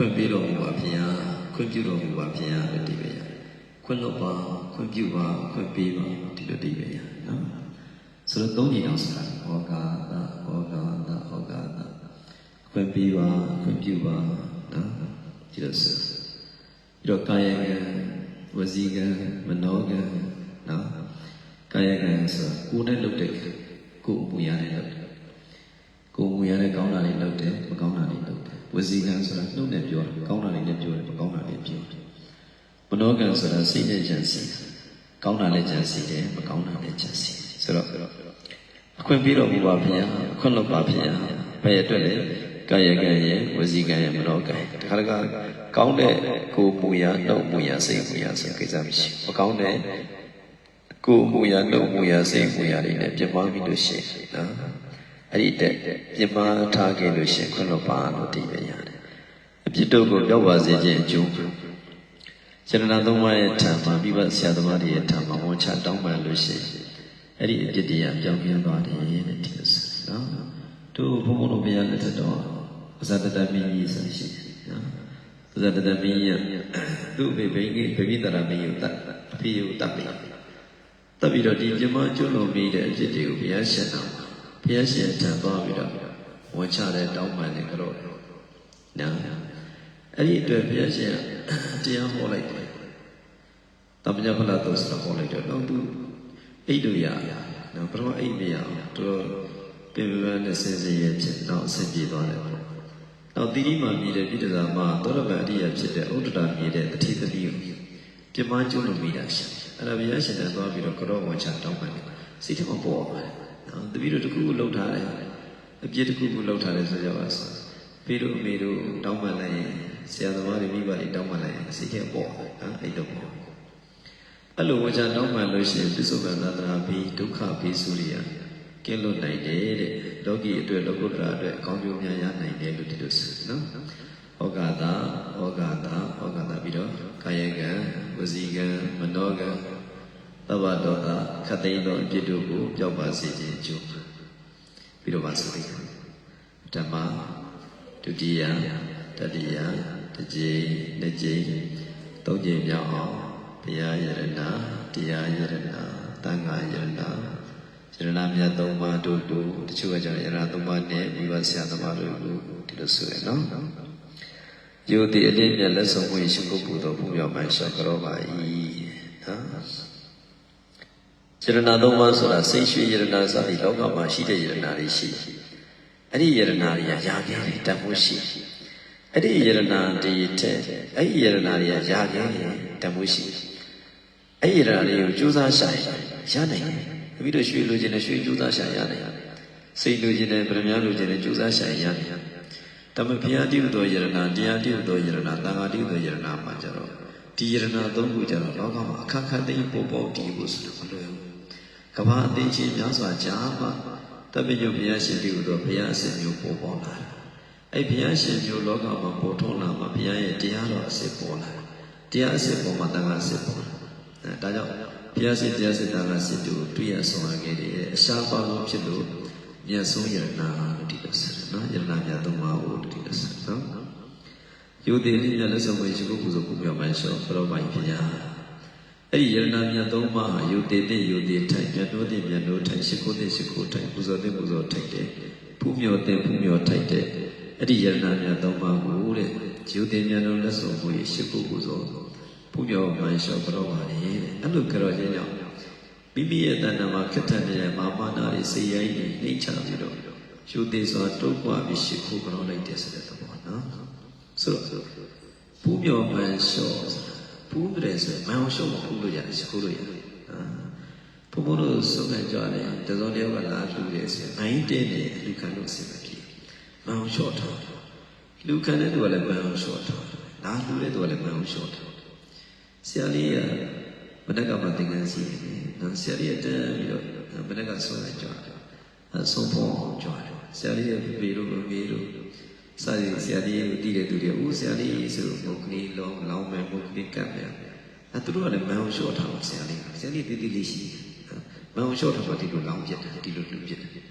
ခွင့်ပေးတော်မူပါဗျာခွင့်ပြုတော်မူပါဗျာလို့ဒီပဲရခွင့်လွတ်ပါခွင့်ပြုပါခွင့်ပေးပါဒီလိုဒီပဲရနော်ဆိုတော့သုံးကြိမ်အောင်ဆိုတာဟောကာသဟောကာသဟောကာသခွင့်ပေးပါခွင့်ပြုပါနော်ဒီလိုဆိုပြီးတော့ကာယကံဝစီကံမနောကံနော်ကာယကံဆိုတာကိုယ်နဲ့လုပ်တဲ့ကိုယ်အပူရနဲ့လုပ်တယ်ကိုယ်မူရတဲ့ကောင်းတာတွေလုပ်တယ်မကောင်းတာတွေလုပ်တယ် ဝစီကံဆိုတာနှုတ်နဲ့ပြောတယ်ကောင်းတာတွေနဲ့ပြောတယ်မကောင်းတာတွေပြောတယ်မနောကံဆိုတာစိတ်နဲ့ကြံစီကောင်းတာလည်းကြံစီတယ်မကောင်းတာလည်းကြံစီဆိုတော့အခွင့်ပေးတော်မူပါဗျာအခွင့်လွတ်ပါဗျာဘယ်အတွက်လဲကာယကံရဲ့ဝစီကံရဲ့မနောကံတခါတခါကောင်းတဲ့ကိုယ်မူရနှုတ်မူရစိတ်မူရဆိုကိစ္စမရှိဘူးမကောင်းတဲ့ကိုယ်မူရနှုတ်မူရစိတ်မူရတွေနဲ့ပြတ်သွားပြီလို့ရှိရင်နော် အဲ့ဒီတက်ပြမထားခဲ့လို့ရှင်ခွင့်လွတ်ပါလို့တည်ပြရတယ်အပြစ်တို့ကိုပြောက်ပါစေခြင်းအကျိုးစေတနာသုံးပါးရဲ့ထံမှာပြီးပါဆရာသမားတွေရဲ့ထံမှာဝန်ချတောင်းပန်လို့ရှိရင်အဲ့ဒီအပြစ်တွေကပြောင်းပြင်းသွားတယ်တဲ့ဒီလိုဆိုနော်တို့ဘုန်းဘုန်းတို့ဘုရားလက်ထက်တော့အဇတတမင်းကြီးဆိုရှိတယ်နော်အဇတတမင်းကြီးကသူ့ဘေဘိန်းကြီးဗိဗိတရမင်းကြီးကိုတတ်အဖေကိုတတ်ပြီတတ်ပြီးတော့ဒီပြမကျွလွန်ပြီးတဲ့အပြစ်တွေကိုဘုရားရှင်တော် ဘုရားရှင်ထံသွားပြီးတော့ဝန်ချတဲ့တောင်းပန်တယ်ကြောနော်အဲ့ဒီအတွက်ဘုရားရှင်တရားဟောလိုက်တယ်တပ္ပညဖလာသုစရဟောလိုက်တယ်တော့သူအိတ်တို့ရနော်ဘယ်တော့အိတ်မရအောင်တော်ပြင်ပန်းနဲ့စင်စင်ရဲ့ဖြစ်တော့အဆင်ပြေသွားတယ်ပေါ့နောက်တိတိမှမြည်တဲ့ပြည်တသာမှာသောရပန်အရိယာဖြစ်တဲ့ဥဒ္ဒတာမြည်တဲ့တတိတတိကိုပြမကျွလို့မိတာရှင်အဲ့ဒါဘုရားရှင်ထံသွားပြီးတော့ကြောဝန်ချတောင်းပန်တယ်စိတ်ထဲမှာပေါ်ပါတယ် နော်တပည့်တို့တစ်ခုခုလှုပ်ထားတယ်အပြစ်တစ်ခုခုလှုပ်ထားတယ်ဆိုကြပါစို့ဖေတို့အမေတို့တောင်းပန်လိုက်ရင်ဆရာသမားတွေမိဘတွေတောင်းပန်လိုက်ရင်စိတ်ထဲပေါ်နော်အဲ့တော့ပေါ်အဲ့လိုဝါချတောင်းပန်လို့ရှိရင်ပြစ္ဆုတ်ကံသာသနာပြီးဒုက္ခပြီးစုရိယကင်းလွတ်နိုင်တယ်တဲ့လောကီအတွက်လောကုတ္တရာအတွက်အကောင်းကျိုးများရနိုင်တယ်လို့ဒီလိုဆိုနော်ဩဃာတာဩဃာတာဩဃာတာပြီးတော့ကာယကံဝစီကံမနောကံ သဗ္ဗဒေါသခတ်သိမ်းသောအပြစ်တို့ကိုပျောက်ပါစေခြင်းအကျိုးပြီးတော့ပါဆိုသိဓမ္မဒုတိယတတိယတစ်ကြိမ်နှစ်ကြိမ်သုံးကြိမ်မြောက်အောင်ဘုရားယရဏတရားယရဏသံဃာယရဏယရဏမြတ်သုံးပါးတို့တို့တချို့ကကြောင့်ယရဏသုံးပါးနဲ့မိဘဆရာသမားတို့ကိုဒီလိုဆိုရနော်ယုတိအလေးမြတ်လက်ဆောင်မှုရှိကိုပူတော်ဘုရားမှန်လျှောက်ကြောပါ၏နော် ယရဏသုံးပါးဆိုတာစိတ်ရွှေယရဏစသည်လောကမှာရှိတဲ့ယရဏတွေရှိအဲ့ဒီယရဏတွေကယာခဲ့တယ်တတ်ဖို့ရှိအဲ့ဒီယရဏတွေတဲ့အဲ့ဒီယရဏတွေကယာခဲ့တယ်တတ်ဖို့ရှိအဲ့ဒီယရဏတွေကိုကြိုးစားရှာရနိုင်တယ်ပြီးတော့ရွှေလိုချင်တဲ့ရွှေကြိုးစားရှာရနိုင်တယ်စိတ်လိုချင်တဲ့ဗရမ ्या လိုချင်တဲ့ကြိုးစားရှာရနိုင်တယ်တမဘုရားတည်သောယရဏတရားတည်သောယရဏသံဃာတည်သောယရဏမှာကြတော့ဒီယရဏသုံးခုကြတော့လောကမှာအခက်ခက်သိပေါ်ပေါ်တည်ဖို့ဆိုလို့မလွယ်ဘူး ကဘာအသိချင်းများစွာကြားမှတပည့်ညုဘုရားရှင်တည်ဟူသောဘုရားအစစ်မျိုးပေါ်ပေါ်လာတယ်။အဲ့ဘုရားရှင်မျိုးလောကမှာပေါ်ထွန်းလာမှဘုရားရဲ့တရားတော်အစစ်ပေါ်လာတယ်။တရားအစစ်ပေါ်မှာတန်ခါအစစ်ပေါ်လာတယ်။အဲဒါကြောင့်ဘုရားရှင်တရားစစ်တန်ခါအစစ်တို့တွေ့ရဆောင်ရခဲ့တယ်။အရှားပါလို့ဖြစ်လို့မြတ်ဆုံးယရနာလို့ဒီလိုဆိုတယ်နော်။ယရနာမြတ်သုံးပါးကိုဒီလိုဆိုနော်။ယုတိလိမြတ်လက်ဆောင်ဝင်ရှိဖို့ပူဇော်ပူမြော်မှန်လျှော်ဘုရောပိုင်ဘုရား အဲ့ဒီယရဏမြတ်သုံးပါးဟာယုတေတိယုတေထိုင်မြတ်တို့တိမြတ်တို့ထိုင်ရှိခိုးတိရှိခိုးထိုင်ပူဇော်တိပူဇော်ထိုင်တယ်ဖူးမြော်တိဖူးမြော်ထိုင်တယ်အဲ့ဒီယရဏမြတ်သုံးပါးကိုတဲ့ယုတေမြတ်တို့လက်ဆောင်ကိုရှိခိုးပူဇော်ဖူးမြော်မှန်လျှော်ကြောပါလေတဲ့အဲ့လိုကြောခြင်းကြောင့်မိမိရဲ့တဏ္ဍာမှာခက်ထန်နေတဲ့မာမနာတွေစိတ်ရိုင်းတွေနှိမ့်ချပြီးတော့ယုတေစွာတုတ်ကွာပြီးရှိခိုးကြောလိုက်တဲ့ဆိုတဲ့သဘောနော်ဆိုတော့ဖူးမြော်မှန်လျှော် ပူးတယ်ဆိုရင်မအောင်ရှုံးမပူးလို့ရတယ်စကူလို့ရတယ်အာဘုဘတို့စုံနဲ့ကြွတယ်တစုံတယောက်ကလာလှူတယ်ဆိုရင်အိုင်းတင်းနေလူခံလို့အဆင်မပြေမအောင်ရှော့ထားလူခံတဲ့သူကလည်းမအောင်ရှော့ထားလာလှူတဲ့သူကလည်းမအောင်ရှော့ထားဆရာလေးကမနက်ကမှသင်္ကန်းစီတယ်နော်ဆရာလေးကတန်းပြီးတော့မနက်ကဆုံးနဲ့ကြွတယ်အဲဆုံးဖို့ကြွတယ်ဆရာလေးကပြေလို့မပြေ လို့စာရီဆရာကြီးကိုတည်တဲ့သူတွေဦးဆရာလေးဆိုတော့ဘုကလေးလောင်းလောင်းမယ်ဘုကလေးကပ်မယ်အဲသူတို့ကလည်းမအောင်လျှော့ထားပါဆရာလေးဆရာလေးတည်တည်လေးရှိမအောင်လျှော့ထားပါဒီလိုလောင်းပြတ်တယ်ဒီလိုလူပြတ်တယ်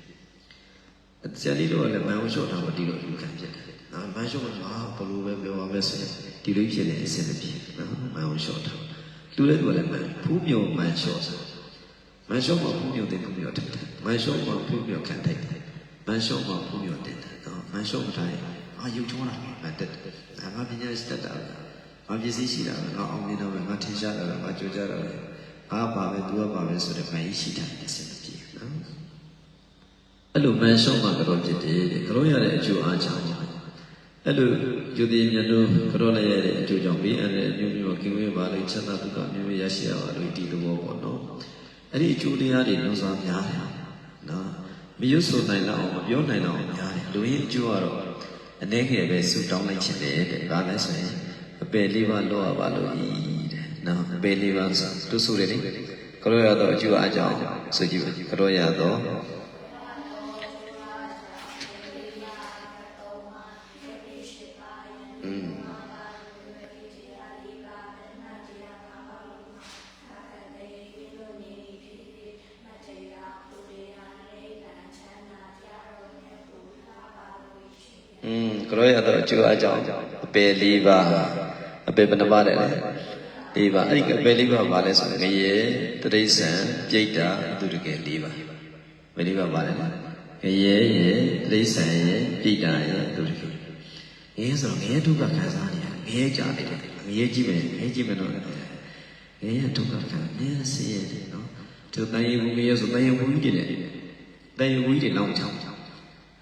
ဆရာလေးတို့ကလည်းမအောင်လျှော့ထားပါဒီလိုလူခံပြတ်တယ်နနော်မန်ရှော့မှာဘလို့ပဲပြောပါမယ်ဆိုရင်ဒီလိုဖြစ်နေအဆင်မပြေနော်မန်အောင်ရှော့တာလူလည်းတို့လည်းမန်ဖူးမြုံမန်ရှော့ဆိုမန်ရှော့မှာဖူးမြုံတင်ဖူးမြုံတယ်မန်ရှော့မှာဖူးမြုံခံတယ်မန်ရှော့မှာဖူးမြုံတင်တယ်နော်မန်ရှော့မတိုင်း အာယူထုံးတာမန်တက်တယ်ငါပညာရှိတတ်တာငါပစ္စည်းရှိတာငါအောင်မြင်တော့ငါထင်ရှားတာငါကြိုးကြတာအားပါပဲသူကပါပဲဆိုတဲ့မှန်ရှိတာအဆင်မပြေနော်အဲ့လိုမန်ရှော့မှာကတော့ဖြစ်တယ်တဲ့ကတော့ရတဲ့အကျိုးအားကြောင့်အဲ့လိုယူသည်မြတ်တို့ကတော့လည်းရတဲ့အကျိုးကြောင့်ဘေးအန္တရာယ်မျိုးမျိုးကင်းဝေးပါလိမ့်ချမ်းသာဒုက္ခမျိုးမျိုးရရှိရပါလို့ဒီသဘောပေါ့နော်အဲ့ဒီအကျိုးတရားတွေလုံးစွာများတယ်နော်မရွတ်ဆိုနိုင်တော့မပြောနိုင်တော့များတယ်လူရင်းအကျိုးကတော့ အနေငယ်ပဲဆူတောင်းလိုက်ခြင်းတယ်တဲ့ဒါလည်းဆိုရင်အပယ်လေးပါလောရပါလို့ဤတဲ့နော်အပယ်လေးပါဆိုသူဆိုတယ်လေကတော့ရတော့အကျိုးအကြောင်းဆိုကြည့်ပါကတော့ရတော့ อืมကရောရတော့အကျိုးအကြောင်းအပယ်၄ပါးအပယ်ဘယ်နှပါးလဲလဲ၄ပါးအဲ့ဒီအပယ်၄ပါးဘာလဲဆိုရင်ငရေတရိษံပြိတ္တာသူတကယ်၄ပါးဘယ်၄ပါးပါလဲငရေရေတရိษံရေပြိတ္တာရေသူတကယ်ငရေဆိုတော့ငရေဒုက္ခခံစားနေရငရေကြာနေတယ်ငရေကြည့်မယ်ငရေကြည့်မယ်တော့ငရေဒုက္ခခံနေဆင်းရဲတယ်နော်ဒီတန်ရေဘူးငရေဆိုတန်ရေဘူးကြီးတယ်တန်ရေဘူးကြီးတွေလောင်းချောင်း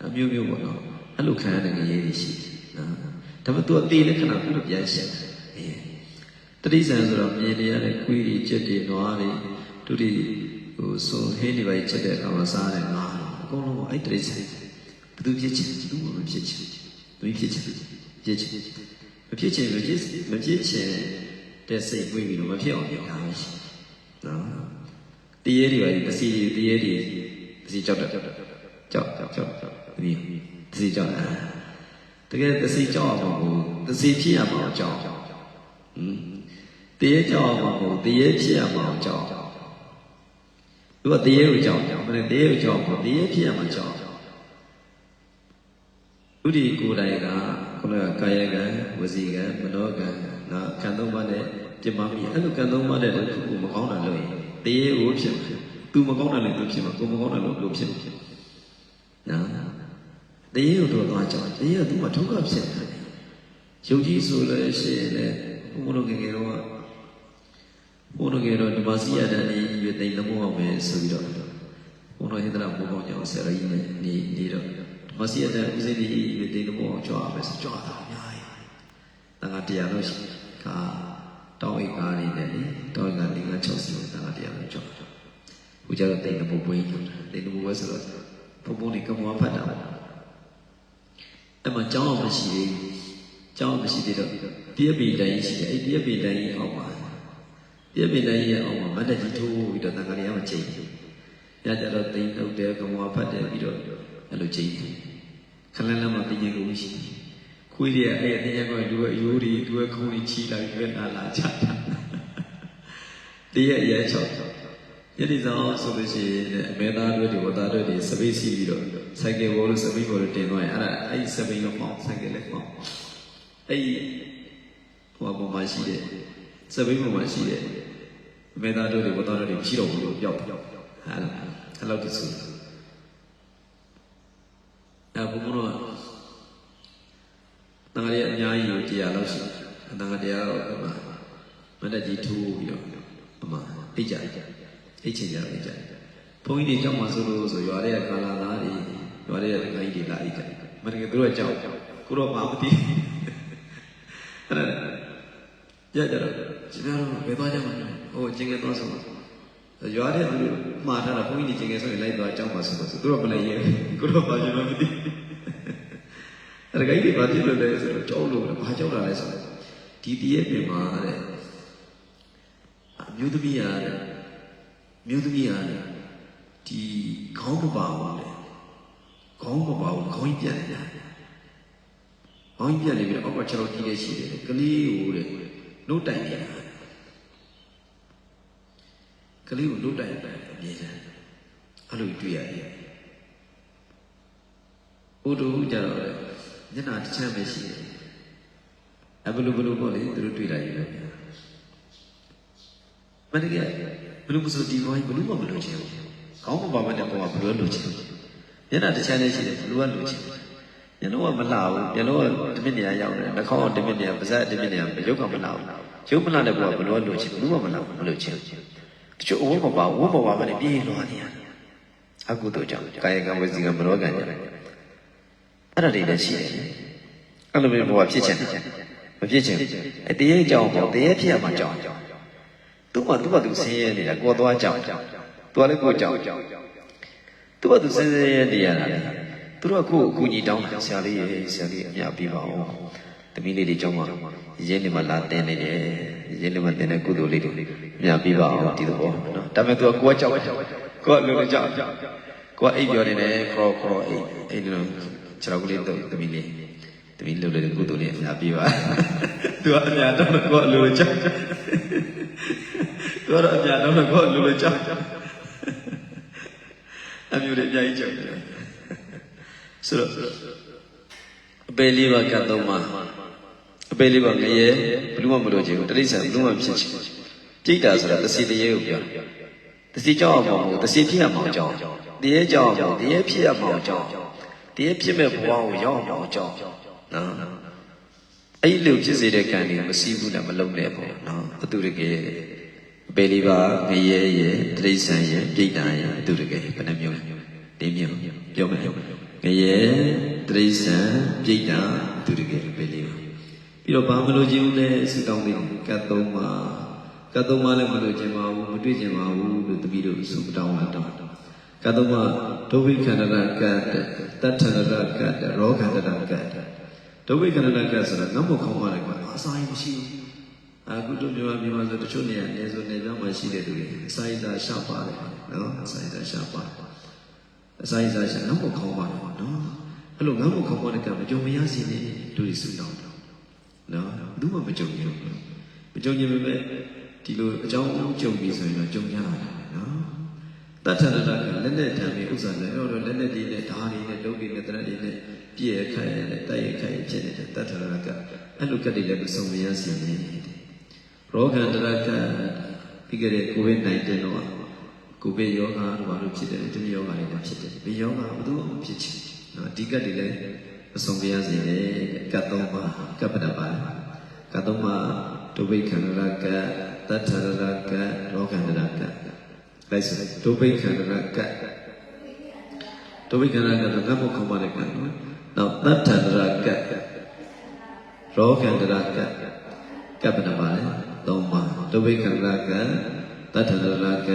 အမျိုးမျိုးပေါ့နော် အဲ့လိုခံရတဲ့ငရေတွေရှိတယ်နော်ဒါပေမဲ့သူအသေးလက္ခဏာပြုလို့ပြန်ရှင်းတယ်အေးတတိဆန်ဆိုတော့မြင်နေရတဲ့ခွေးတွေချက်တွေနွားတွေသူတွေဟိုဆိုဟင်းတွေပဲချက်တဲ့အခါမှာစားတယ်ငါအကုန်လုံးအဲ့တတိဆန်ဘယ်သူဖြစ်ချင်သူမဖြစ်ချင်သူဖြစ်ချင်ဖြစ်ချင်မဖြစ်ချင်မဖြစ်မဖြစ်ချင်တဲ့စိတ်တွေးပြီးတော့မဖြစ်အောင်ပြောတာပဲရှိနော်တရေတွေပါတစီတရေတွေတစီကြောက်တယ်ကြောက်ကြောက်ကြောက်ကြောက်ဒီ တစီကြောက်တယ်တကယ်တစီကြောက်အောင်ကိုတစီဖြစ်ရမှာကြောက်ဟမ်တရေကြောက်အောင်ကိုတရေဖြစ်ရမှာကြောက်သူကတရေကိုကြောက်မနဲ့တရေကိုကြောက်ကိုတရေဖြစ်ရမှာကြောက်ဥဒိကိုယ်တိုင်ကခုနကကာယကံဝစီကံမနောကံနော်ကံသုံးပါးနဲ့ပြမမိအဲ့လိုကံသုံးပါးတဲ့တစ်ခုကိုမကောင်းတာလို့ရင်တရေကိုဖြစ်သူမကောင်းတာလည်းသူဖြစ်မှာကိုမကောင်းတာလို့လို့ဖြစ်ဖြစ်နော် တရေကိုတော့သွားကြောက်တရေကသူ့မှာဒုက္ခဖြစ်တယ်ယုံကြည်ဆိုလို့ရှိရင်လည်းဘုန်းတော်ငယ်ငယ်တော့ဘုန်းတော်ငယ်တော့ဒီမှာစီရတဲ့နေရွေသိမ့်လို့အောင်ပဲဆိုပြီးတော့ဘုန်းတော်ဟင်္ဒရာဘုန်းတော်ကြောင့်ဆရာကြီးနဲ့နေနေတော့ဒီမှာစီရတဲ့ဦးစိတ်ကြီးရွေသိမ့်လို့အောင်ကြွားပဲဆိုကြွားတာအများကြီးတန်ခါတရားလို့ရှိခါတောင်းအိတ်ကားနေတယ်လေတောင်းအိတ်ကားလေးက60တန်ခါတရားလို့ကြွားတာဘုရားတော့တိတ်တပုတ်ပွေးကြတိတ်တပုတ်ဝဲဆိုတော့ဘုံဘုံနေကမောဖတ်တာ အဲ့မှာကြောင်းအောင်မရှိသေးဘူးကြောင်းမရှိသေးတော့ပြည့်ပေတိုင်းရှိတယ်အဲ့ပြည့်ပေတိုင်းအောက်မှာပြည့်ပေတိုင်းရဲ့အောက်မှာမတ်တကြီးထိုးပြီးတော့တန်ခါလေးအောင်ချိန်တယ်ညကြတော့တိမ်ထုတ်တယ်ကမောဖတ်တယ်ပြီးတော့အဲ့လိုချိန်တယ်ခလန်းလမ်းမှာတင်ရင်ကိုရှိခွေးတွေကအဲ့တင်ရင်ကိုလူရဲ့အယိုးတွေလူရဲ့ခုံးတွေချီလာပြီးပဲလာလာချတာတည့်ရဲ့ရဲချောက် ယတိဆောင်ဆိုလို့ရှိရင်အမေသားတို့ဒီဝသားတို့ဒီစပိစီပြီးတော့စိုက်ကယ်ဘောလို့စပိဘောလို့တင်သွားရင်အဲ့ဒါအဲ့ဒီစပိလို့ပေါ့စိုက်ကယ်လည်းပေါ့အဲ့ဒီဟိုပေါ်မှာရှိတဲ့စပိပေါ်မှာရှိတဲ့အမေသားတို့ဒီဝသားတို့ဒီမရှိတော့ဘူးလို့ပြောက်ပြောက်ဟာလားအဲ့လောက်တည်းဆိုအဲ့ဘုံကတော့တန်ခါရီအများကြီးကိုတရားလို့ရှိတယ်တန်ခါတရားတော့ဒီမှာမတက်ကြီးထိုးပြီးတော့အမှအိတ်ကြ အိတ်ကြအိတ်ချင်ကြအိတ်ကြဘုန်းကြီးတွေကြောက်မှဆိုလို့ဆိုရွာတဲ့ကာလာသားတွေရွာတဲ့တခိုင်းတွေလာအိတ်ကြမတကယ်သူတို့ကြောက်ကိုတော့မမသိအဲ့ဒါကြကြတော့ကျွန်တော်ဘယ်သွားကြမှာလဲဟိုကျင်ငယ်သွားဆိုရွာတဲ့သူမှားထားတာဘုန်းကြီးတွေကျင်ငယ်ဆိုရင်လိုက်သွားကြောက်မှဆိုလို့သူတို့မလည်းရဲကိုတော့ဘာကျွန်တော်မသိအဲ့ဒါကြီးတွေဘာဖြစ်လို့လဲဆိုတော့ကြောက်လို့ဘာကြောက်တာလဲဆိုတော့ဒီတည်းရဲ့ပြင်မှာတဲ့အမျိုးသမီးရတယ် မျိုးသမီးရတယ်ဒီခေါင်းမပါဘူးလေခေါင်းမပါဘူးခေါင်းကြီးပြတ်နေတာခေါင်းကြီးပြတ်နေပြီးအောက်ကခြေတော်ကြီးလေးရှိတယ်ကလေးကိုတဲ့နှုတ်တိုင်နေတာကလေးကိုနှုတ်တိုင်တိုင်အမြဲတမ်းအဲ့လိုတွေ့ရတယ်ဘုဒ္ဓဟူကြတော့လေမျက်နှာတစ်ချမ်းပဲရှိတယ်အဘလူဘလူပေါ့လေသူတို့တွေ့လိုက်ရတယ်မတကယ် ဘလူမဆိုဒီဘဝဘလူမမလို့ချင်ဘူးခေါင်းမပါမတဲ့ဘဝဘလူလို့ချင်ဘူးမျက်နှာတစ်ချမ်းလေးရှိတယ်ဘလူကလို့ချင်တယ်ညလုံးကမလှဘူးညလုံးကတမင်နေရာရောက်တယ်နှာခေါင်းကတမင်နေရာပါးစပ်တမင်နေရာရုပ်ကမလှဘူးရုပ်မလှတဲ့ဘဝဘလူကလို့ချင်ဘလူကမလှဘူးမလို့ချင်တချို့အဝတ်မပါဝတ်မပါမနဲ့ပြေးလွှားနေရတယ်အကုသို့ကြောင့်ကာယကံဝစီကံမနောကံကြတယ်အဲ့ဒါတွေလည်းရှိတယ်အဲ့လိုမျိုးဘဝဖြစ်ချင်တယ်မဖြစ်ချင်အဲတရေကြောင့်ပေါ့တရေဖြစ်ရမှာကြောင့် သူ့မှာသူ့ဘာသူဆင်းရဲနေတာကိုယ်သွားကြောင့်သူကလည်းကိုယ်ကြောင့်သူ့ဘာသူဆင်းရဲနေရတာလေသူတို့ကကိုယ်အကူကြီးတောင်းတာဆရာလေးရေဆရာလေးအများပြပါအောင်တမီးလေးတွေကြောင်းမှာရင်းနေမှာလာတင်နေတယ်ရင်းနေမှာတင်တဲ့ကုသိုလ်လေးတွေအများပြပါအောင်ဒီသဘောနော်ဒါပေမဲ့သူကကိုယ်ကြောင့်ကိုယ်လိုလိုကြောင့်ကိုယ်အိပ်ပြောနေတယ်ခေါ်ခေါ်အိပ်အိပ်လိုခြေထောက်ကလေးတော့တမီးလေးတမီးလိုလိုကုသိုလ်လေးအများပြပါသူကအများတော့ကိုယ်လိုလိုကြောင့် သူကတော့အများတော့ကိုယ်လိုလိုကြောင့်အမျိုးတွေအများကြီးကြောင့်တယ်ဆိုတော့အပေလေးပါကတ်သုံးပါအပေလေးပါငရဲဘလူးမမလို့ချင်ဘူးတတိဆန်ဘလူးမဖြစ်ချင်ကြိတ်တာဆိုတာတစီတရေကိုပြောတစီကြောက်အောင်မဟုတ်တစီဖြစ်ရမှာကြောက်တရေကြောက်အောင်တရေဖြစ်ရမှာကြောက်တရေဖြစ်မဲ့ဘဝကိုရောက်အောင်ကြောက်နော်အဲ့လိုဖြစ်စေတဲ့ကံတွေမစည်းဘူးလားမလုံးနဲ့ပေါ့နော်အတူတကယ် အပေလေးပါငရဲရဲ့တတိဆန်ရဲ့ကြိတ်တာရဲ့အတူတကယ်ဘယ်နှမျိုးလဲဒီမျိုးပြောမယ်ငရဲတရိษံပြိတ္တာသူတကယ်ပဲလေးပါပြီးတော့ဘာမလို့ခြင်းလဲစတောင်းသေးတယ်ကတ်သုံးပါကတ်သုံးပါလည်းမလို့ခြင်းပါဘူးမတွေ့ခြင်းပါဘူးလို့တပည့်တို့ဆုတောင်းလာတော့ကတ်သုံးပါဒုဝိခန္ဓရကတ်တတ္ထရကတ်ရောခန္ဓရကတ်ဒုဝိခန္ဓရကတ်ဆိုတာငတ်ဖို့ခေါင်းပါတယ်ကွာအစာရင်မရှိဘူး အခုတို့မြန်မာမြန်မာဆိုတချို့နေရာနေဆိုနေပြောင်းမှရှိတဲ့သူတွေအစာရစာရှာပါတယ်နော်အစာရစာရှာပါတယ်အစာရစာရှာငတ်ဖို့ခေါင်းပါတယ်နော်အဲ့လိုငတ်ဖို့ခေါင်းပါတယ်ကမကြုံမရစီနေတို့စုတောင်းတော့နော်ဘူးမှမကြုံဘူးမကြုံရင်ပဲဒီလိုအကြောင်းကြုံပြီဆိုရင်တော့ကြုံရတာနော်တထရတကလက်နဲ့ထံပြီးဥစ္စာလည်းတော့လက်နဲ့ဒီနဲ့ဓာရီနဲ့ဒုက္ခိနဲ့တရတွေနဲ့ပြည့်ရခိုင်နဲ့တိုက်ရခိုင်ဖြစ်နေတဲ့တထရကအဲ့လိုကတ်တွေလည်းမစုံမရစီနေ ရောဂန္တရကပြီးကြတဲ့ကိုဗစ် -19 တော့ကိုဗစ်ယောဂါတို့ဘာလို့ဖြစ်တယ်တမယောဂါတွေလည်းဖြစ်တယ်ဘယ်ယောဂါဘယ်သူမှဖြစ်ချင်နော်ဒီကတ်တွေလည်းမစုံပြရစီနဲ့ကတ်သုံးပါကပ္ပတပါကတ်သုံးပါဒုဗိခန္ဓရကတထရကရောဂန္တရကလိုက်စဒုဗိခန္ဓရကဒုဗိခန္ဓရကတော့ငတ်ဖို့ခေါ်ပါတဲ့ကံနော်နောက်တထရကရောဂန္တရကကပ္ပတပါလေ သုံးပါဒုဗိခန္ဓရကတထရက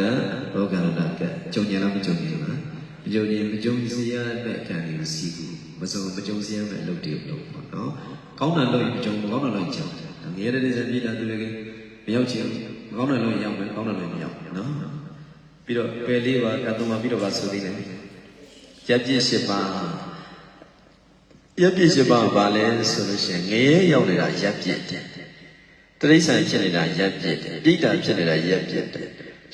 ရောဂန္တရကကြုံဉာဏ်လားမကြုံဉာဏ်လားမကြုံရင်မကြုံစရာတဲ့ကံတွေစီးကူမစုံမကြုံစရာမဲ့အလုပ်တွေလုပ်ပါနော်ကောင်းတာလုပ်ရင်မကြုံကောင်းတာလုပ်ရင်ကြောက်ငရဲတဲ့စပြည့်တာသူတွေကမရောက်ချင်မကောင်းတာလုပ်ရင်ရောက်မယ်ကောင်းတာလုပ်ရင်မရောက်နော်ပြီးတော့ပယ်လေးပါကတုံးပါပြီးတော့ပါဆိုသေးတယ်ရပ်ပြည့်၈ပါးရပ်ပြည့်၈ပါးဘာလဲဆိုလို့ရှိရင်ငရဲရောက်နေတာရပ်ပြည့်တယ် တရိစ္ဆာန်ဖြစ်နေတာရပ်ပြည့်တယ်တိဋ္ဌာဖြစ်နေတာရပ်ပြည့်တယ်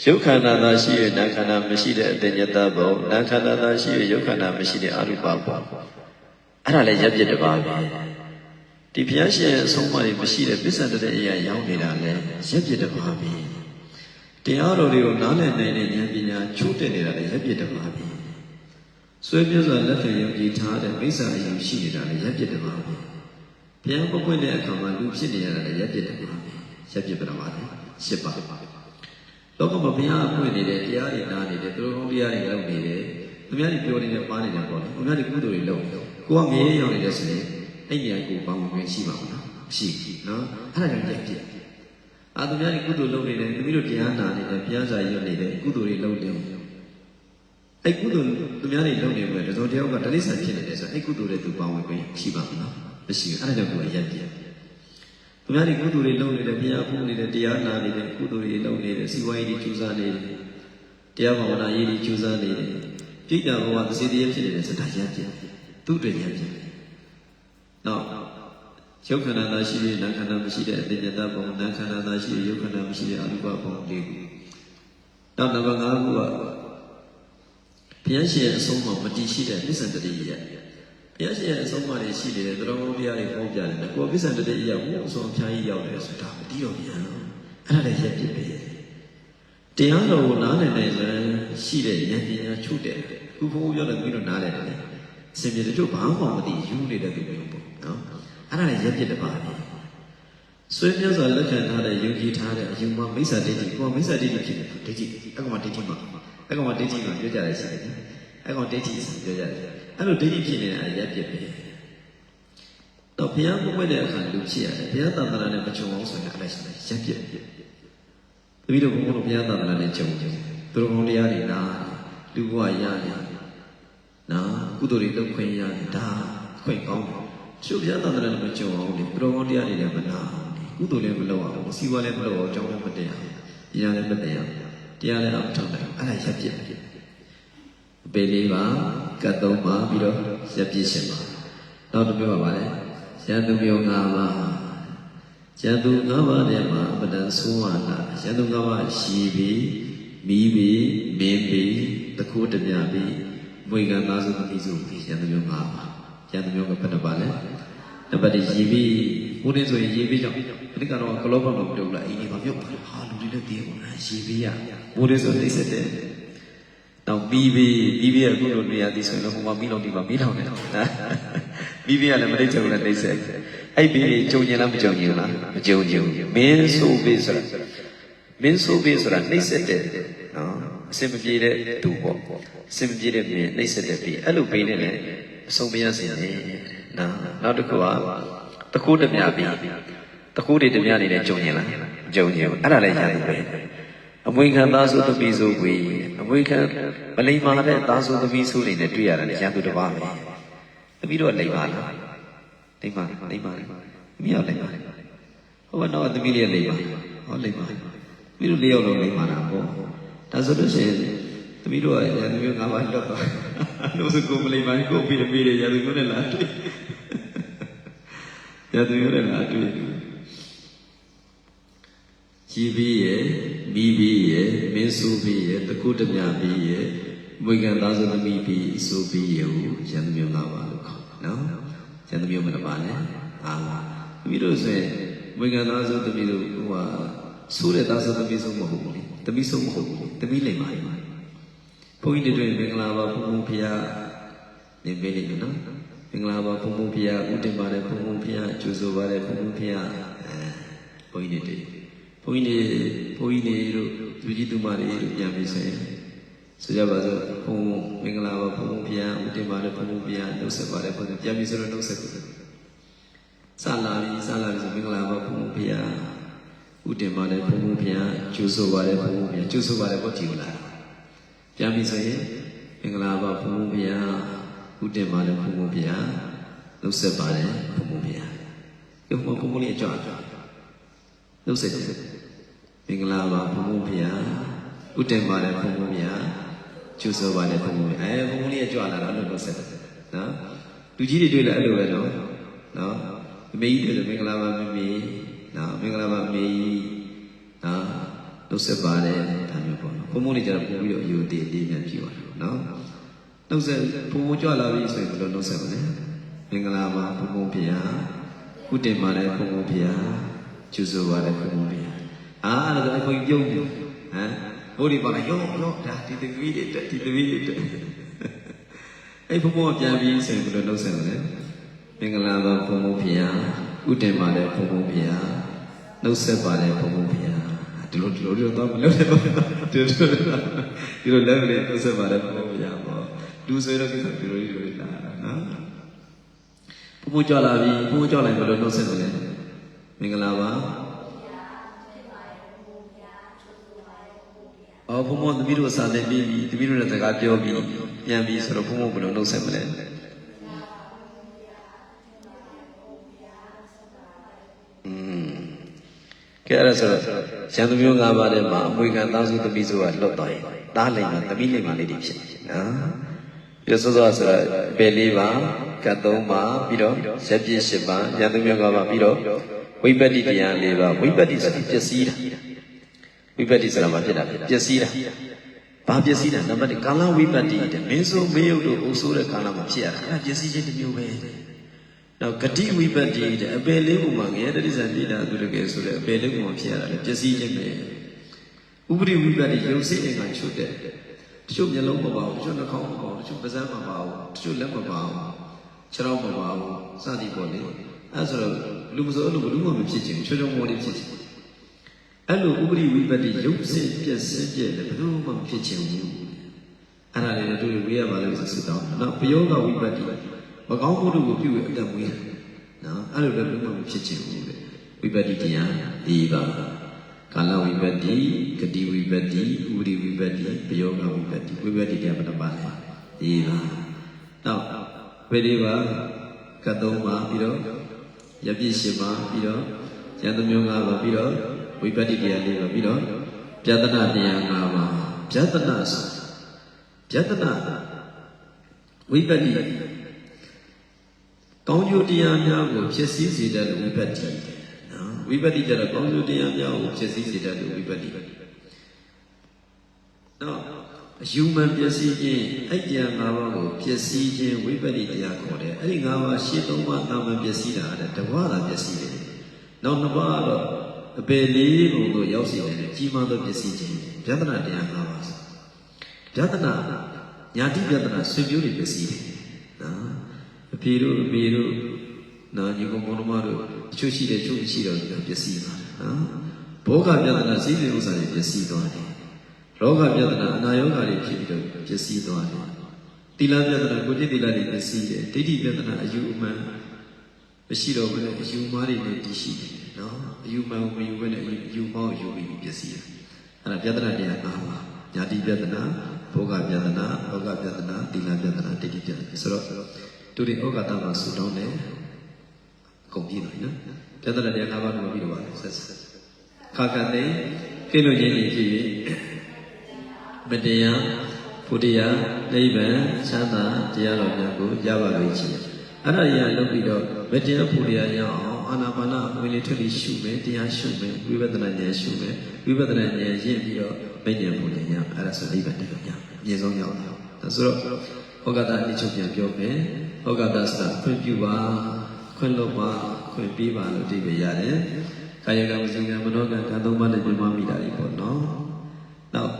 ရုပ်ခန္ဓာသာရှိရနာခန္ဓာမရှိတဲ့အတ္တညတဘုံနာခန္ဓာသာရှိရရုပ်ခန္ဓာမရှိတဲ့အရူပဘုံအဲ့ဒါလည်းရပ်ပြစ်တပါပဲဒီဘုရားရှင်အဆုံးအမတွေမရှိတဲ့ပစ္စံတဲ့အရာရောက်နေတာလည်းရပ်ပြစ်တပါပဲတရားတော်တွေကိုနားလည်နိုင်တဲ့ဉာဏ်ပညာချိုးတက်နေတာလည်းရပ်ပြစ်တပါပဲဆွေးပြစွာလက်ခံယုံကြည်ထားတဲ့မိစ္ဆာအယုံရှိနေတာလည်းရပ်ပြစ်တပါပဲ ဘုရားပုဂ္ဂိုလ်တဲ့အခါမှာလူဖြစ်နေရတာလည်းရပ်ပြစ်တပါပဲရပ်ပြစ်ပါပါရှစ်ပါလောကမှာဘုရားဖွင့်နေတဲ့တရားတွေနားနေတယ်သူတို့တရားတွေလုပ်နေတယ်သူများတွေပြောနေတယ်ပါနေတယ်ပေါ့လေသူများတွေကုသိုလ်တွေလုပ်ကိုကငရေရောက်နေတယ်ဆိုရင်အဲ့ဒီအကူပေါင်းဝင်ရှိပါဘူးနော်ရှိနော်အဲ့ဒါကြောင့်ကြက်ပြက်အာသူများတွေကုသိုလ်လုပ်နေတယ်သူတို့တရားနာနေတယ်ဘုရားစာရွတ်နေတယ်ကုသိုလ်တွေလုပ်တယ်အဲ့ကုသိုလ်သူများတွေလုပ်နေပြီတတော်တယောက်ကတလိษံဖြစ်နေတယ်ဆိုအဲ့ကုသိုလ်တွေသူပေါင်းဝင်ပြီးရှိပါဘူးနော် မရှိဘူးအဲ့ဒါကြောင့်ကိုယ်ရက်ပြက်သူများတွေကုသိုလ်တွေလုပ်နေတယ်ဘုရားဖူးနေတယ်တရားနာနေတယ်ကုသိုလ်တွေလုပ်နေတယ်စီဝါရေးတွေကျူးစားနေတယ်တရားဘာဝနာရေးတွေကျူးစားနေတယ်ပြိတ္တာဘဝသစီတရားဖြစ်နေတယ်ဆိုတာရက်ပြက်သူ့အတွက်ရက်ပြက်နောက်ရုပ်ခန္ဓာသာရှိတဲ့နာခန္ဓာမရှိတဲ့အတ္တညတဘုံနာခန္ဓာသာရှိတဲ့ရုပ်ခန္ဓာမရှိတဲ့အရူပဘုံလေးခုနောက်နံပါတ်5ခုကဘုရားရှင်အဆုံးအမမတည်ရှိတဲ့နိစ္စတတိယတ ဘုရားရှင်ရဲ့အဆုံးအမတွေရှိတယ်သတော်ကောင်းတရားတွေပေါ်ပြတယ်ကိုယ်ပစ္စံတည်းအရာဘုအဆုံးအဖျားကြီးရောက်တယ်ဆိုတာမသိတော့ပြန်အဲ့ဒါလည်းရက်ပြစ်ပဲတရားတော်ကိုနားလည်နိုင်မှရှိတဲ့ဉာဏ်ပညာချုပ်တယ်ခုဘုန်းပြောတယ်ပြီးတော့နားလည်တယ်အစဉ်ပြေတချို့ဘာမှမသိယူနေတဲ့သူမျိုးပေါ့နော်အဲ့ဒါလည်းရက်ပြစ်တပါပဲဆွေးမျိုးစွာလက်ခံထားတဲ့ယုံကြည်ထားတဲ့အယူမမိစ္ဆာဒိဋ္ဌိကိုယ်မိစ္ဆာဒိဋ္ဌိဖြစ်တယ်ဒိဋ္ဌိအကောင်မဒိဋ္ဌိမှာအကောင်မဒိဋ္ဌိမှာပြောကြတယ်ရှိတယ်အကောင်ဒိဋ္ဌိဆိုပြောကြတယ် အဲ့လိုဒိဋ္ဌိဖြစ်နေတာရက်ဖြစ်ပဲတော့ဘုရားမဝဲတဲ့အခါလူဖြစ်ရတယ်ဘုရားသာသနာနဲ့မကြုံအောင်ဆိုရင်အဲ့ဒါဆိုရက်ဖြစ်ဖြစ်တပည့်တော်ဘုန်းဘုန်းဘုရားသာသနာနဲ့ကြုံကြသူတို့ဘုန်းတရားတွေနာလူဘဝရတယ်နော်ကုသိုလ်တွေလုပ်ခွင့်ရတယ်ဒါခွင့်ကောင်းတယ်ရှုဘုရားသာသနာနဲ့မကြုံအောင်လေသူတို့ဘုန်းတရားတွေလည်းမနာကုသိုလ်လည်းမလုပ်အောင်စီဝါလည်းမလုပ်အောင်အကြောင်းလည်းမတင်အောင်ဉာဏ်လည်းမတင်အောင်တရားလည်းတော့မထောက်နိုင်အောင်အဲ့ဒါရက်ဖြစ်ဖြစ် ပေလေးပါကတ်သုံးပါပြီးတော့ရက်ပြစ်ရှင်ပါနောက်တစ်မျိုးပါပါလေရန်သူမျိုး၅ပါးရန်သူ၅ပါးထဲမှာအပဒံဆိုးဝါလာရန်သူ၅ပါးရှိပြီးမိပြီးမင်းပြီးတခုတမြပြီးဝိကံသားစုသမီးစုပြီးရန်သူမျိုး၅ပါးရန်သူမျိုးကဘယ်နှပါလဲနံပါတ်1ရည်ပြီးဘုရင်ဆိုရင်ရည်ပြီးကြောင့်ဒီကတော့ကလောဘမှာမတုံလားအင်းဒီမှာပြုတ်ပါလို့ဟာလူတွေလည်းတည်ကုန်လားရည်ပြီးရဘုရင်ဆိုသိစက်တယ် တော့ပြီးပြီးပြီးပြီးအခုလိုနေရာဒီဆိုရင်တော့ဟိုမှာပြီးတော့ဒီမှာပြီးတော့နေတော့ပြီးပြီးကလည်းမတိတ်ချုံလည်းသိစက်အဲ့ပြီးပြီးကြုံရင်လားမကြုံရင်လားမကြုံကြုံမင်းဆိုပြီးဆိုတာမင်းဆိုပြီးဆိုတာနှိမ့်ဆက်တဲ့နော်အစင်မပြေတဲ့သူပေါ့အစင်မပြေတဲ့မင်းနှိမ့်ဆက်တဲ့ပြီးအဲ့လိုပြီးနေလေအဆုံးမရစေနဲ့နော်နောက်တစ်ခုကတကူတမြပြီးတကူတွေတမြနေတယ်ကြုံရင်လားမကြုံရင်အဲ့ဒါလည်းရတယ်ပဲအမွေခံသားစုသမီးစုကွေ အမွေခံမလိမ္မာတဲ့သားစုသမီးစုတွေနဲ့တွေ့ရတယ်ရန်သူတစ်ပါးပဲသမီးတို့လိမ္မာလားလိမ္မာလိမ္မာမိရောက်လိမ္မာဟိုကတော့သမီးလေးလိမ္မာဟောလိမ္မာသမီးတို့လေးယောက်လုံးလိမ္မာတာပေါ့ဒါဆိုလို့ရှိရင်သမီးတို့ကရန်သူမျိုးငါးပါးလွတ်သွားလို့ဆိုကိုမလိမ္မာကိုပြီးပြီးရရန်သူမျိုးနဲ့လာတွေ့ရန်သူမျိုးနဲ့လာတွေ့ ကြည်ပြီးရဲ့မိပြီးရဲ့မင်းဆိုပြီးရဲ့တကုတမြပြီးရဲ့မွေကံသားစုသမီးပြီးဆိုပြီးရဲ့ဟူရန်သူမျိုးငါးပါးလို့ခေါ်နော်ရန်သူမျိုးမတပါနဲ့အာသမီးတို့ဆိုရင်မွေကံသားစုသမီးတို့ဟိုဟာဆိုးတဲ့သားစုသမီးဆုံးမဟုတ်ဘူးလေသမီးဆုံးမဟုတ်ဘူးလေသမီးလိမ့်ပါလိမ့်ပါဘုန်းကြီးတွေမင်္ဂလာပါဘုန်းဘုန်းဖရာနေပေးလိမ့်မယ်နော်မင်္ဂလာပါဘုန်းဘုန်းဖရာဥတင်ပါတယ်ဘုန်းဘုန်းဖရာကျူဆိုပါတယ်ဘုန်းဘုန်းဖရာအဲဘုန်းကြီးတွေ ဘုန်းကြီးတွေဘုန်းကြီးတွေတို့သူကြီးသူမတွေတို့ပြန်ပြီးဆိုရင်ဆိုကြပါစို့ဘုန်းမင်္ဂလာပါဘုန်းဘုန်းဖရာဥတင်ပါတယ်ဘုန်းဘုန်းဖရာနှုတ်ဆက်ပါတယ်ဘုန်းပြန်ပြီးဆိုတော့နှုတ်ဆက်တယ်စလာပြီစလာပြီဆိုမင်္ဂလာပါဘုန်းဘုန်းဖရာဥတင်ပါတယ်ဘုန်းဘုန်းဖရာကျူဆိုပါတယ်ဘုန်းဘုန်းဖရာကျူဆိုပါတယ်ဘုတ်တီလာပြန်ပြီးဆိုရင်မင်္ဂလာပါဘုန်းဘုန်းဖရာဥတင်ပါတယ်ဘုန်းဘုန်းဖရာနှုတ်ဆက်ပါတယ်ဘုန်းဘုန်းဖရာဒီဘုန်းဘုန်းလေးအကြောင်းနှုတ်ဆက်တယ် မင်္ဂလာပါဘုန်းဘုန်းဖရာဥတင်ပါတယ်ဘုန်းဘုန်းဖရာကျူဆိုပါတယ်ဘုန်းဘုန်းဖရာအဲဘုန်းဘုန်းလေးအကြောင်းလာတော့နှုတ်ဆက်တယ်နော်လူကြီးတွေတွေ့လဲအဲ့လိုပဲနော်နော်အမေကြီးတွေလည်းမင်္ဂလာပါမမေနော်မင်္ဂလာပါမေနော်နှုတ်ဆက်ပါတယ်ဒါမျိုးပေါ့နော်ဘုံဘုံလေးကျတော့ပို့ပြီးတော့အယူတည်လေးများပြပါတော့နော်နှုတ်ဆက်ဘုံဘုံကြွလာပြီဆိုရင်ဘယ်လိုနှုတ်ဆက်မလဲမင်္ဂလာပါဘုံဘုံဖေဟာဥတင်ပါတယ်ဘုံဘုံဖေဟာကျူဆိုပါတယ်ဘုံဘုံဖေ ဟာအာအဲ့ဒါကိုပြုံးပြုံးဟမ်ဘိုးဒီပါလားယောယောဒါဒီသမီးတွေတက်ဒီသမီးတွေတက်အဲ့ဘုံဘုံပြန်ပြီးဆိုရင်ဘယ်လိုနှုတ်ဆက်မလဲမင်္ဂလာပါဘုံဘုံဖေဟာဥတင်ပါတယ်ဘုံဘုံဖေဟာနှုတ်ဆက်ပါတယ်ဘုံဘုံဖေဟာဒီလိုဒီလိုဒီလိုတော့မလုပ်နဲ့ဒီလိုဒီလို level လေးနှုတ်ဆက်ပါတယ်ဘုံဘုံဖေဟာပေါ့လူဆိုရတော့ကိစ္စဒီလိုဒီလိုလာတာနော်ဘုံဘုံကြွလာပြီဘုံဘုံကြွလာရင်ဘယ်လိုနှုတ်ဆက်မလဲမင်္ဂလာပါ အော်ဘုံဘုံသမီးတို့စာသင်ပြီးပြီသမီးတို့လည်းစကားပြောပြီးပြန်ပြီးဆိုတော့ဘုံဘုံဘယ်လိုနှုတ်ဆက်မလဲကဲအဲ့ဒါဆိုတော့ရန်သူမျိုး၅ပါးထဲမှာအမွေခံသားစုသမီးစုကလွတ်သွားရင်တားလိမ့်မှာသမီးလိမ့်မှာလေးတွေဖြစ်နေနော်ပြီးတော့စောစောဆိုတော့ပယ်လေးပါကတ်သုံးပါပြီးတော့ရက်ပြည့်၈ပါရန်သူမျိုး၅ပါးပြီးတော့ဝိပတ္တိတရား၄ပါဝိပတ္တိဆိုတာပျက်စီးတာ ဝိပတ္တိဆိုတာမဖြစ်တာပျက်စီးတာဘာပျက်စီးတာနံပါတ်1ကာလဝိပတ္တိတဲ့မင်းဆိုးမေယုတ်တို့အုပ်ဆိုးတဲ့ကာလမှာဖြစ်ရတာအဲ့ဒါပျက်စီးခြင်းတစ်မျိုးပဲနောက်ဂတိဝိပတ္တိတဲ့အပယ်လေးခုမှာငရဲတတိဆန်ပြည်တာသူတကယ်ဆိုတဲ့အပယ်လေးခုမှာဖြစ်ရတာလေပျက်စီးခြင်းပဲဥပရိဝိပတ္တိရုပ်စိတ်အင်္ဂါချုပ်တဲ့တချို့မျက်လုံးမပါဘူးတချို့နှာခေါင်းမပါဘူးတချို့ပါးစပ်မပါဘူးတချို့လက်မပါဘူးခြေထောက်မပါဘူးစသည်ပေါ့လေအဲ့ဆိုတော့လူမစိုးအဲ့လိုဘယ်သူမှမဖြစ်ချင်ဘူးချောချောမောလေးဖြစ်ချင် အဲ့လိုဥပရိဝိပတ္တိရုပ်စိတ်ပြည့်စင်ပြည့်လည်းဘယ်သူမှမဖြစ်ချင်ဘူးအဲ့ဒါလေးတို့ဝေးရပါလို့ဆိုတော့နော်ပယောဂဝိပတ္တိမကောင်းမှုတို့ကိုပြုရအတတ်မွေးနော်အဲ့လိုလည်းလုံးဝမဖြစ်ချင်ဘူးလေဝိပတ္တိတရားဒီပါကာလဝိပတ္တိဂတိဝိပတ္တိဥရိဝိပတ္တိပယောဂဝိပတ္တိဝိပတ္တိတရားဘယ်နှပါလဲဒီပါတော့ဝေဒီပါကတ်သုံးပါပြီးတော့ယပိရှင်ပါပြီးတော့ဉာဏ်သုံးမျိုး၅ပါပြီးတော့ ဝိပတ္တိတရား၄ပါပြီးတော့ပြဒနာတရား၅ပါပြဒနာဆိုယတနာဝိပတ္တိကောင်းကျိုးတရားများကိုဖြစ်စည်းစေတတ်တဲ့ဝိပတ္တိနော်ဝိပတ္တိကျတော့ကောင်းကျိုးတရားများကိုဖြစ်စည်းစေတတ်တဲ့ဝိပတ္တိနော်အယူမှန်ပျက်စီးခြင်းအဲ့တရား၅ပါးကိုပျက်စီးခြင်းဝိပတ္တိတရားခေါ်တယ်အဲ့ဒီ၅ပါးရှင်းသုံးပါးတာမန်ပျက်စီးတာတဲ့တဝါတာပျက်စီးတယ်နောက်နှစ်ပါးတော့ အပေလေးပုံတို့ရောက်စေတယ်ကြီးမားသောပျက်စီးခြင်းဗျသနာတရား၅ပါးယတနာညာတိယတနာဆွေမျိုးတွေပစ္စည်းတွေနော်အဖေတို့အမေတို့နော်ညီကောင်မောင်နှမတို့တချို့ရှိတယ်တချို့မရှိတော့ပစ္စည်းပါနော်ဘောဂယတနာစိစိဥစ္စာတွေပစ္စည်းသွားတယ်လောကယတနာအနာယောဂါတွေဖြစ်ပြီးတော့ပစ္စည်းသွားတယ်သီလယတနာကိုจิตသီလတွေပစ္စည်းတယ်ဒိဋ္ဌိယတနာအယူအမှန်မရှိတော့ဘူးလေအယူမားတွေနဲ့တည်ရှိတယ်နော် အယူမှန်ကိုမယူဘဲနဲ့အယူမောင်းယူပြီးပစ္စည်းတယ်အဲ့ဒါယတနာတရားအားပါညာတိယတနာဘောဂပြဒနာဩဃပြဒနာသီလပြဒနာတိတိပြဒနာဆိုတော့သူတွေဩဃတမှာဆူတောင်းတယ်ကုန်ပြီနော်ပြဒနာတရား၅ပါးကိုပြီးတော့ပါဆက်ဆက်ခါကတဲ့ကိလို့ခြင်းကြီးဖြစ်၍မတရားဘုဒ္ဓရာနိဗ္ဗာန်ချမ်းသာတရားတော်များကိုရပါလိမ့်ချင်အဲ့ဒါကြီးကလုပ်ပြီးတော့မတရားဘုဒ္ဓရာရအောင် အာနာပါနဝင်လေထွက်လေရှုမယ်တရားရှုမယ်ဝိပဿနာဉာဏ်ရှုမယ်ဝိပဿနာဉာဏ်ရင့်ပြီးတော့မဉ္ဇဉ်ဘုဒ္ဓရာအဲ့ဒါဆိုနိဗ္ဗာန်တရားများအမြင့်ဆုံးရောက်တာဒါဆိုတော့ဟောကတာအချုပ်ပြန်ပြောမယ်ဟောကတာဆိုတာခွင့်ပြုပါခွင့်လို့ပါခွင့်ပေးပါလို့ဒီပဲရတယ်ကာယကံဝစီကံမနောကံကံသုံးပါးနဲ့ပြမမိတာဒီပေါ့နော်နောက်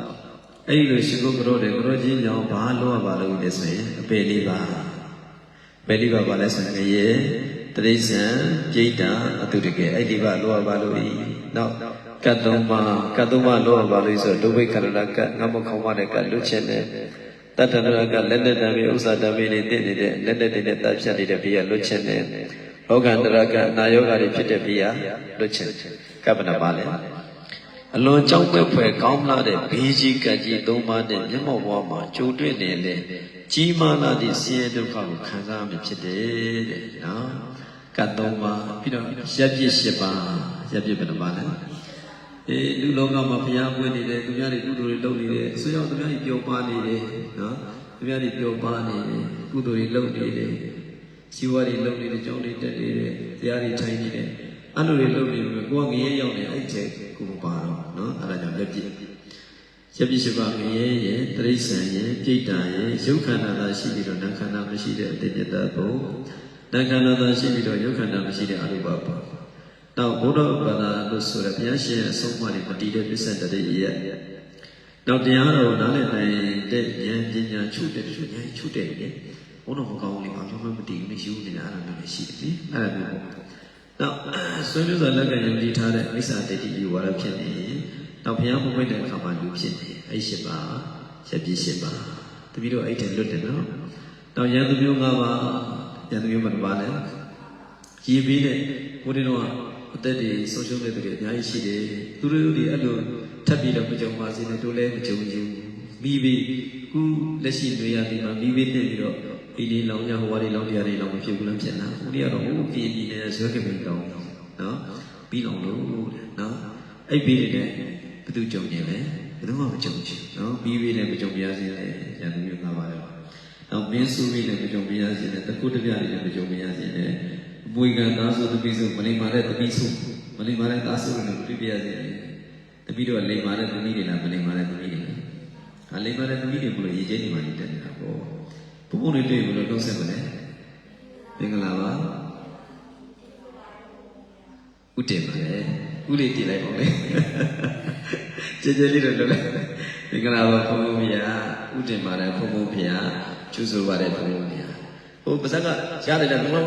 အဲ့ဒီလိုရှိခိုးကြောတယ်ကြောချင်းကြောင့်ဘာလို့ရပါလို့လဲဆိုရင်အပေလေးပါပယ်လေးပါပါလဲဆိုရင်ငရေ တရိစ္ဆန်ပြိတ္တာအတုတကယ်အဲ့ဒီပါလို့ရပါလို့ဤနောက်ကတ်သုံးပါကတ်သုံးပါလို့ရပါလို့ဆိုဒုဗိခရဏကတ်ငမခေါမတဲ့ကတ်လွတ်ချက်နဲ့တတ္တရကလက်နဲ့တံပြီးဥစ္စာတံပြီးနေတည်နေတဲ့လက်နဲ့တည်တဲ့တပ်ဖြတ်နေတဲ့ဘေးကလွတ်ချက်နဲ့လောကန္တရကအနာယောဂါတွေဖြစ်တဲ့ဘေးကလွတ်ချက်ကပ္ပနာပါလေအလွန်ကြောက်ပွဲဖွယ်ကောင်းလာတဲ့ဘေးကြီးကကြီးသုံးပါးနဲ့မျက်မှောက်ဘဝမှာကြုံတွေ့နေလေကြီးမားလာသည့်ဆင်းရဲဒုက္ခကိုခံစားရမှာဖြစ်တယ်တဲ့နော် ကတ်သုံးပါးပြီးတော့ရက်ပြည့်၈ပါးရက်ပြည့်ဘယ်နှပါလဲအေးလူလောကမှာဘုရားပွင့်နေတယ်သူများတွေကုသိုလ်တွေလုပ်နေတယ်အစွမ်းရောက်သူများတွေပျော်ပါနေတယ်နော်သူများတွေပျော်ပါနေတယ်ကုသိုလ်တွေလုပ်နေတယ်ဇီဝတွေလုပ်နေတယ်ကြောင်းတွေတက်နေတယ်တရားတွေထိုင်နေတယ်အဲ့လိုတွေလုပ်နေလို့ကိုကငရဲရောက်နေအဲ့ချက်ကိုမပါတော့နော်အဲ့ဒါကြောင့်လက်ပြည့်ရက်ပြည့်ရှိပါငရဲရဲ့တရိစ္ဆာန်ရဲ့ပြိတ္တာရဲ့ရုပ်ခန္ဓာသာရှိပြီးတော့နာခန္ဓာမရှိတဲ့အတ္တပြတ္တဘုံ နာခန္ဓာသာရှိပြီးတော့ရုပ်ခန္ဓာမရှိတဲ့အရုပဘုံနောက်ဘုဒ္ဓဘာသာလို့ဆိုရဘုရားရှင်ရဲ့အဆုံးအမတွေမတည်တဲ့ပစ္စံတရေရဲ့နောက်တရားတော်နားလည်နိုင်တဲ့ဉာဏ်ပညာချုပ်တဲ့သူဉာဏ်ချုပ်တဲ့လေဘုန်းတော်မကောင်းလေဘာလို့မှမတည်ဘူးလေယူနေတာအဲ့လိုမျိုးရှိတယ်လေအဲ့ဒါမျိုးပေါ့နောက်ဆွေးနွေးစွာလက်ကယုံကြည်ထားတဲ့မိစ္ဆာဒိဋ္ဌိယူဝါဒဖြစ်နေနောက်ဘုရားမပွင့်တဲ့အခါမှာလူဖြစ်နေအဲ့ရှိပါချက်ပြည့်ရှိပါတပီတော့အဲ့တဲ့လွတ်တယ်နော်နောက်ရန်သူမျိုး၅ပါး ရန်သူမျိုးမတစ်ပါးလဲရည်ပြီးတဲ့ကိုယ်တော်ကအသက်တွေဆုံးရှုံးတဲ့သူတွေအများကြီးရှိတယ်သူတို့တွေအဲ့လိုထပ်ပြီးတော့မကြုံပါစေနဲ့တို့လည်းမကြုံဘူးမိပြီးခုလက်ရှိနေရာဒီမှာမိပြီးနေပြီးတော့ဒီဒီလောင်ရဟိုဝါဒီလောင်တရားတွေလောင်မဖြစ်ဘူးလားဖြစ်လားဦးလေးကတော့ဟိုပြည်ပြည်နဲ့ဇွဲကပင်တောင်းနော်ပြီးလောင်လို့တဲ့နော်အဲ့ပြီးတဲ့ဘယ်သူကြုံနေလဲဘယ်သူမှမကြုံချင်နော်ပြီးပြီးလည်းမကြုံပြရစေနဲ့ရန်သူမျိုးငါပါတော့ နောက်မင်းစုပြီးလည်းမကြုံပြရစေနဲ့တကုတပြလည်းမကြုံပြရစေနဲ့အမွေကသားစုသမီးစုမလိမ္မာတဲ့သမီးစုမလိမ္မာတဲ့သားစုလည်းပြပြရစေနဲ့တပီတော့လိမ္မာတဲ့သမီးတွေလားမလိမ္မာတဲ့သမီးတွေလားဒါလိမ္မာတဲ့သမီးတွေဘလို့ရေကျင်းနေမှနေတက်နေတာပေါ့ဘုံဘုံတွေတွေ့ဘလို့လုံးဆက်မလဲမင်္ဂလာပါဥတည်ပါလေဥလေးတည်လိုက်ပါမယ်ကျေကျေလေးတော့လုပ်လိုက်မင်္ဂလာပါဘုံဘုံဖေဟာဥတည်ပါလေဘုံဘုံဖေဟာ ကျူးဆိုပါလေဘုံဘုံဖေဟာဟိုပါဇက်ကရတယ်တယ်ဘုံဘုံ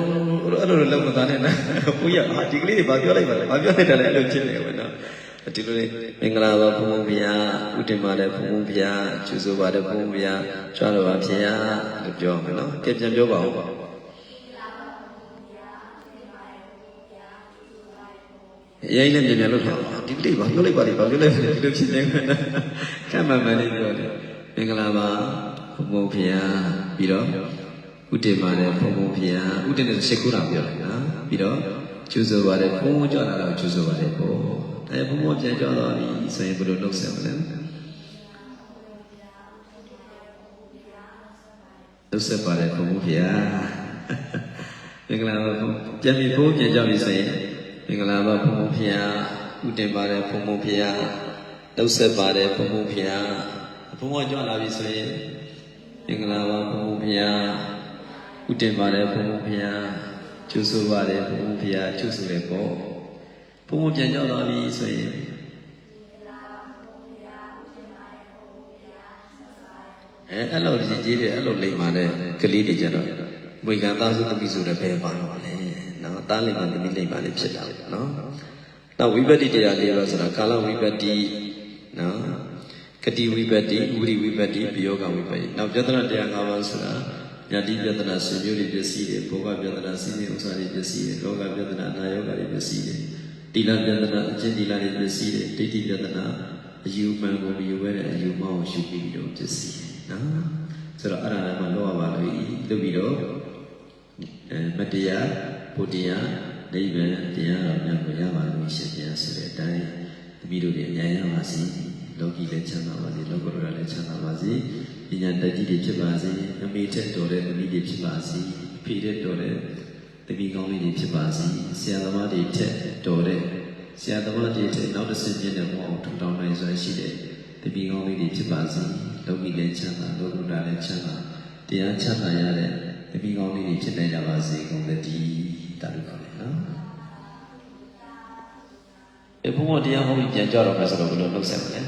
အဲ့လိုလုံးမသားနဲ့နော်ဘုရားဟာဒီကလေးတွေဘာပြောလိုက်ပါလဲဘာပြောလိုက်တယ်လဲအဲ့လိုဖြစ်နေတယ်နော်ဒီလိုလေးမင်္ဂလာပါဘုန်းဘုရားဥတည်ပါတယ်ဘုန်းဘုရားကျူဆိုပါတယ်ဘုန်းဘုရားကြွားတော်ပါဖေဟာလို့ပြောမယ်နော်ကဲပြန်ပြောပါဦးအရင်လည်းပြန်ပြန်လို့ပြောဒီကလေးဘာပြောလိုက်ပါလဲဘာပြောလိုက်ပါလဲဒီလိုဖြစ်နေမှာကမှန်မှန်လေးပြောတယ်မင်္ဂလာပါ ဘုန်းဘုရားပြီးတော့ဥတည်ပါတယ်ဘုန်းဘုရားဥတည်တဲ့ရှစ်ခုတော်ပြောတယ်နော်ပြီးတော့ကျူဆိုပါတယ်ဘုန်းဘုကြွားတာတော့ကျူဆိုပါတယ်ဘုန်းအဲဘုံဘုံပြန်ကြောတော့ပြီဆိုရင်ဘယ်လိုလုပ်ဆက်မလဲလုပ်ဆက်ပါတယ်ဘုံဘုံဖေဟာမင်္ဂလာပါဘုံပြန်ပြီဘုံပြန်ကြောပြီဆိုရင်မင်္ဂလာပါဘုံဘုံဖေဟာဥတင်ပါတယ်ဘုံဘုံဖေဟာလုပ်ဆက်ပါတယ်ဘုံဘုံဖေဟာဘုံဘုံကြောလာပြီဆိုရင်မ င်္ဂလာပါဘုံဘုံဖေဟာဥတင်ပါတယ်ဘုံဘုံဖေဟာကျူဆိုပါတယ်ဘုံဘုံဖေဟာကျူဆိုတယ်ပေါ့ဘုံဘုံပြန်ကြောက်လာပြီဆိုရင်အဲအဲ့လိုကြီးကြီးတယ်အဲ့လိုလိမ္မာတဲ့ကလေးတွေကြတော့မွေကံသားစုသမီးဆိုတဲ့ဘယ်ပါတော့လဲနော်တားလိမ္မာသမီးလိမ္မာလေးဖြစ်တာပေါ့နော်နောက်ဝိပတ္တိတရားလေးပါဆိုတာကာလဝိပတ္တိနော် ကတိဝိပတ္တိဥရိဝိပတ္တိပယောဂဝိပတ္တိနောက်ပြဿနာတရား၅ပါးဆိုတာယတိပြဿနာဆွေမျိုးတွေပစ္စည်းတွေဘောဂပြဿနာစီးနေဥစ္စာတွေပစ္စည်းတွေလောကပြဿနာအနာယောဂတွေပစ္စည်းတွေတိလပြဒနာအကျင့်တိလတွေပစ္စည်းတွေဒိဋ္ဌိပြဒနာအယူမှန်ကိုမယူဘဲတဲ့အယူမှန်ကိုရှုပြီးတော့ပစ္စည်းနော်ဆိုတော့အဲ့ဒါလည်းမလောရပါလို့လုပ်ပြီးတော့အဲမတရားဘုတရားနိဗ္ဗာန်တရားတော်များကိုရပါလို့ရှင်ပြန်ဆိုတဲ့အတိုင်းသမီးတို့တွေအများရပါစေ လောကီလည်းချမ်းသာပါစေလောကရလည်းချမ်းသာပါစေပညာတတ်ကြီးတွေဖြစ်ပါစေအမိထက်တော်တဲ့သမီးတွေဖြစ်ပါစေအဖေထက်တော်တဲ့တပီကောင်းလေးတွေဖြစ်ပါစေဆရာသမားတွေထက်တော်တဲ့ဆရာသမားတွေထက်နောက်တစ်ဆင့်မြင့်တဲ့ဘဝကိုထူထောင်နိုင်စွာရှိတဲ့တပီကောင်းလေးတွေဖြစ်ပါစေလောကီလည်းချမ်းသာလောကုတ္တရာလည်းချမ်းသာတရားချမ်းသာရတဲ့တပီကောင်းလေးတွေဖြစ်နိုင်ကြပါစေကုန်သတည်းတာလို့ခေါ်တယ်နော်အဘုံကတရားဟောပြီးပြန်ကြတော့မယ်ဆိုတော့ဘယ်လိုလုပ်ဆက်မလဲ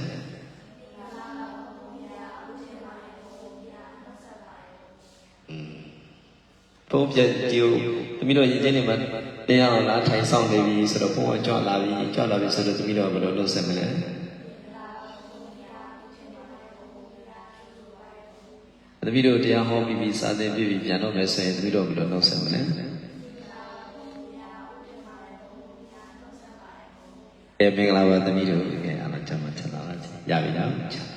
ဘုံပြတီကိုသမီးတို့ရည်ချင်းနေမှာတရားအောင်လားထိုင်ဆောင်နေပြီဆိုတော့ဘုံကကြွလာပြီကြွလာပြီဆိုတော့သမီးတို့ကဘယ်လိုလုပ်ဆက်မလဲသမီးတို့တရားဟောပြီးပြီးစာသင်ပြီးပြီးပြန်တော့မယ်ဆိုရင်သမီးတို့ဘယ်လိုလုပ်ဆက်မလဲအဲမင်္ဂလာပါသမီးတို့ကဲအားလုံးချမ်းသာချမ်းသာပါစေရပြီနော်